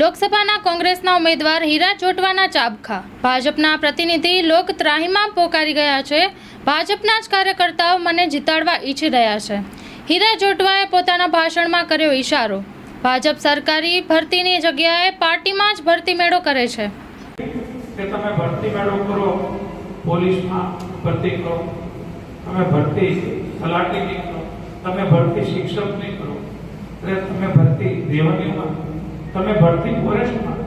લોકસભાના કોંગ્રેસના ઉમેદવાર હીરા ચોટવાના ચાબખા. ભાજપના પ્રતિનિધિ લોક ત્રાહીમાં પોકારી ગયા છે. ભાજપના જ કાર્યકર્તાઓ મને જીતાડવા ઈચ્છી રહ્યા છે. હીરા ચોટવાએ પોતાના ભાષણમાં કર્યો ઈશારો. ભાજપ સરકારી ભરતીની જગ્યાએ પાર્ટીમાં જ ભરતી મેળો કરે છે. કે તમે ભરતી મેળો કરો, પોલીસમાં ભરતી કરો. તમે ભરતી તલાટીની કરો. તમે ભરતી શિક્ષકની કરો. તમે ભરતી રેવન્યુમાં તમે ભરતી ફોરેસ્ટમાં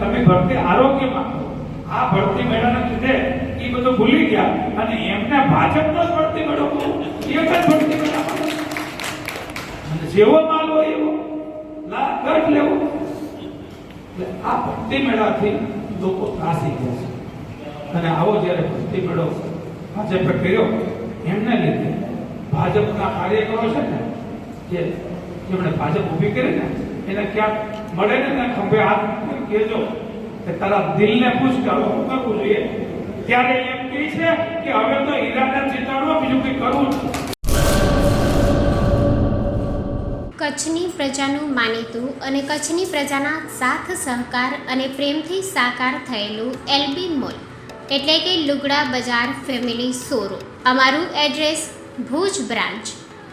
તમે ભરતી આરોગ્યમાં આ ભરતી મેળાને લીધે એ બધું ભૂલી ગયા અને એમને ભાજપનો જ ભરતી મેળો એક જ ભરતી મેળા જેવો માલ હોય એવો. લા ગઢ લેવો. એટલે આ ભક્તિ મેળાથી લોકો ત્રાસી ગયા છે. અને આવો જ્યારે ભક્તિ મેળો ભાજપે કર્યો, એમને લીધે ભાજપના કાર્યકરો છે ને, જે જેમણે ભાજપ ઊભી કરી ને એને ક્યાંક મળે ને ખંભે હાથ કહેજો કે તારા દિલને પૂછ કે હવે શું કરવું જોઈએ? ત્યારે એમ કહે છે કે હવે તો ઈરાદા જીતાડવો બીજું કંઈ કરવું કચ્છની પ્રજાનું માનીતું અને કચ્છની પ્રજાના સાથ, સહકાર અને પ્રેમથી સાકાર થયેલું એલબી મોલ, એટલે કે લુગડા બજાર ફેમિલી શોરૂમ. અમારું address Bhuj branch.